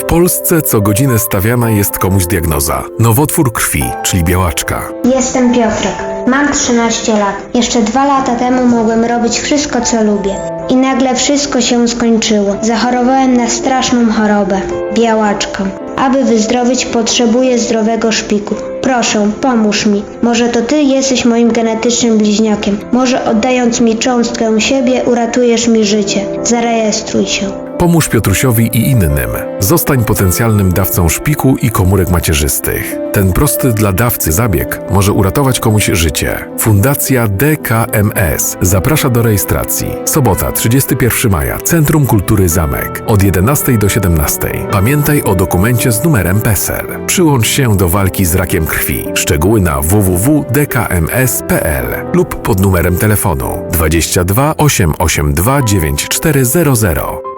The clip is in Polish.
W Polsce co godzinę stawiana jest komuś diagnoza nowotwór krwi, czyli białaczka. Jestem Piotrek. Mam 13 lat. Jeszcze dwa lata temu mogłem robić wszystko, co lubię. I nagle wszystko się skończyło. Zachorowałem na straszną chorobę białaczkę. Aby wyzdrowieć, potrzebuję zdrowego szpiku. Proszę, pomóż mi. Może to ty jesteś moim genetycznym bliźniakiem. Może oddając mi cząstkę siebie, uratujesz mi życie. Zarejestruj się. Pomóż Piotrusiowi i innym. Zostań potencjalnym dawcą szpiku i komórek macierzystych. Ten prosty dla dawcy zabieg może uratować komuś życie. Fundacja DKMS zaprasza do rejestracji. Sobota, 31 maja, Centrum Kultury Zamek. Od 11 do 17. Pamiętaj o dokumencie z numerem PESEL. Przyłącz się do walki z rakiem krwi. Szczegóły na www.dkms.pl lub pod numerem telefonu 22 882 9400.